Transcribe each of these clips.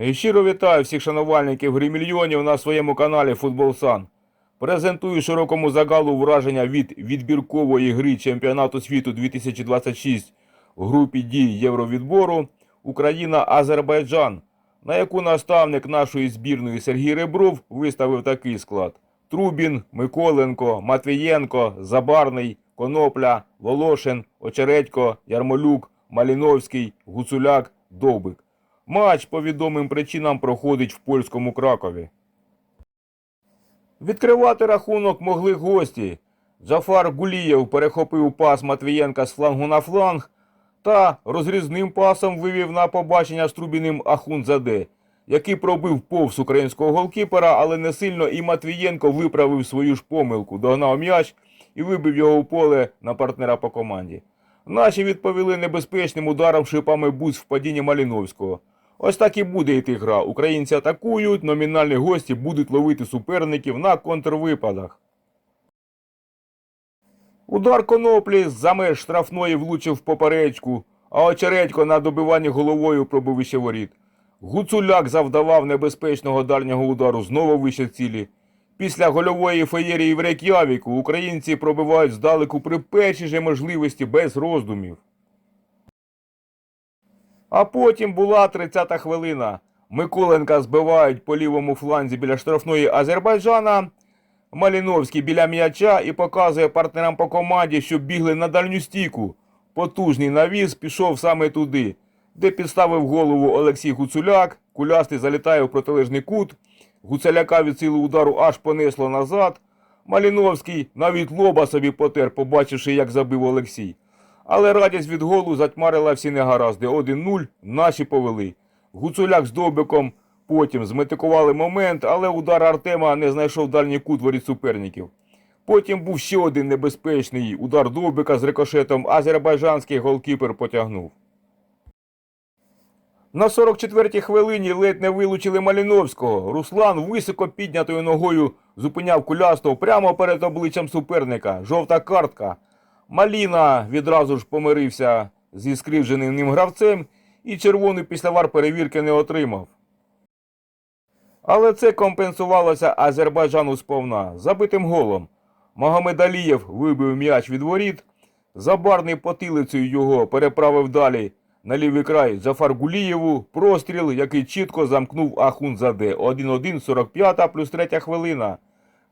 Щиро вітаю всіх шанувальників гри мільйонів на своєму каналі Футбол Сан. Презентую широкому загалу враження від відбіркової гри чемпіонату світу 2026 в групі дій Євровідбору Україна-Азербайджан, на яку наставник нашої збірної Сергій Ребров виставив такий склад: Трубін, Миколенко, Матвієнко, Забарний, Конопля, Волошин, Очередько, Ярмолюк, Маліновський, Гуцуляк, Довбик. Матч по відомим причинам проходить в польському Кракові. Відкривати рахунок могли гості. Джафар Гулієв перехопив пас Матвієнка з флангу на фланг та розрізним пасом вивів на побачення з Трубіним Ахунзаде, який пробив повз українського голкіпера, але не сильно і Матвієнко виправив свою ж помилку, догнав м'яч і вибив його у поле на партнера по команді. Наші відповіли небезпечним ударом шипами буц в падінні Маліновського. Ось так і буде йти гра. Українці атакують, номінальні гості будуть ловити суперників на контрвипадах. Удар коноплі з-за меж штрафної влучив в поперечку, а очередько на добиванні головою пробив вище воріт. Гуцуляк завдавав небезпечного дальнього удару знову вище цілі. Після гольової феєрії в Рейк'явіку українці пробивають здалеку при першій же можливості без роздумів. А потім була 30-та хвилина. Миколенка збивають по лівому фланзі біля штрафної Азербайджана. Маліновський біля м'яча і показує партнерам по команді, що бігли на дальню стійку. Потужний навіс пішов саме туди, де підставив голову Олексій Гуцуляк. Кулястий залітає в протилежний кут. Гуцуляка від сили удару аж понесло назад. Маліновський навіть лоба собі потер, побачивши, як забив Олексій. Але радість від голу затьмарила всі негаразди. 1-0 наші повели. Гуцуляк з Довбиком потім зметикували момент, але удар Артема не знайшов дальній кут воріт суперників. Потім був ще один небезпечний удар Довбика з рикошетом, азербайджанський голкіпер потягнув. На 44-й хвилині ледь не вилучили Маліновського. Руслан високо піднятою ногою зупиняв кулястов прямо перед обличчям суперника. Жовта картка. Маліна відразу ж помирився зі скривдженим ним гравцем і червону після вар перевірки не отримав. Але це компенсувалося Азербайджану сповна забитим голом. Магомед Алієв вибив м'яч від воріт, забарний потилицею його переправив далі на лівий край Джафар Гулієву, простріл, який чітко замкнув Ахунзаде. 1-1, 45 плюс 3 хвилина.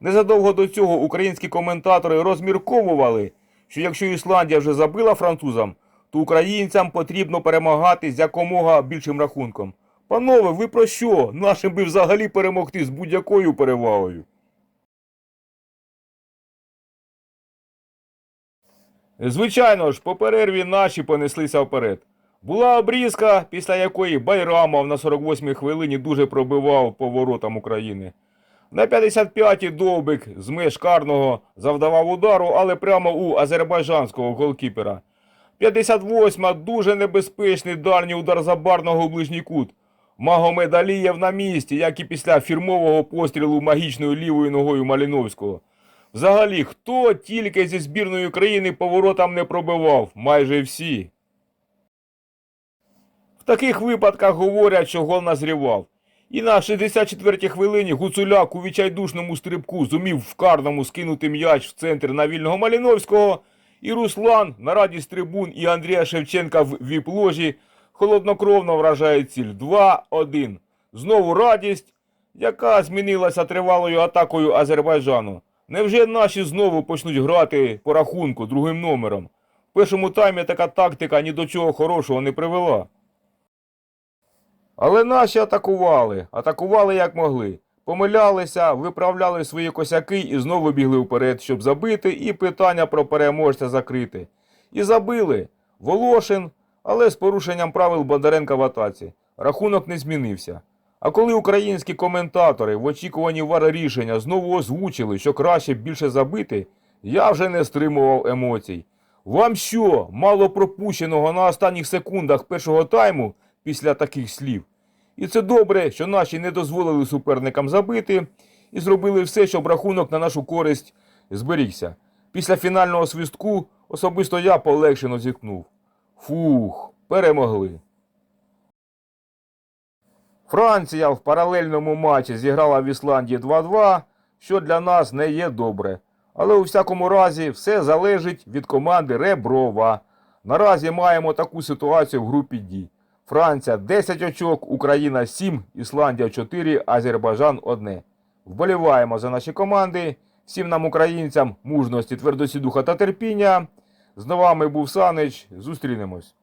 Незадовго до цього українські коментатори розмірковували, що якщо Ісландія вже забила французам, то українцям потрібно перемагати з якомога більшим рахунком. Панове, ви про що? Нашим би взагалі перемогти з будь-якою перевагою. Звичайно ж, по перерві наші понеслися вперед. Була обрізка, після якої Байрамов на 48-й хвилині дуже пробивав по воротам України. На 55-й Довбик з меж карного завдавав удару, але прямо у азербайджанського голкіпера. 58-ма дуже небезпечний дальній удар забарного у ближній кут. Магомед Алієв на місці, як і після фірмового пострілу магічною лівою ногою Маліновського. Взагалі, хто тільки зі збірної країни поворотам не пробивав? Майже всі. В таких випадках говорять, що гол назрівав. І на 64-й хвилині Гуцуляк у відчайдушному стрибку зумів в карному скинути м'яч в центр на вільного Маліновського. І Руслан на радість трибун і Андрія Шевченка в віп-ложі холоднокровно вражає ціль 2-1. Знову радість, яка змінилася тривалою атакою Азербайджану. Невже наші знову почнуть грати по рахунку другим номером? В першому таймі така тактика ні до чого хорошого не привела. Але наші атакували, атакували як могли. Помилялися, виправляли свої косяки і знову бігли вперед, щоб забити, і питання про переможця закрити. І забили. Волошин, але з порушенням правил Бондаренка в атаці. Рахунок не змінився. А коли українські коментатори в очікуванні вар рішення знову озвучили, що краще більше забити, я вже не стримував емоцій. Вам що, мало пропущеного на останніх секундах першого тайму після таких слів? І це добре, що наші не дозволили суперникам забити і зробили все, щоб рахунок на нашу користь зберігся. Після фінального свистку особисто я полегшено зіткнув. Фух, перемогли. Франція в паралельному матчі зіграла в Ісландії 2-2, що для нас не є добре. Але у всякому разі все залежить від команди Реброва. Наразі маємо таку ситуацію в групі D. Франція 10 очок, Україна 7, Ісландія 4, Азербайджан 1. Вболіваємо за наші команди. Всім нам, українцям, мужності, твердості духа та терпіння. З новами був Санич. Зустрінемось.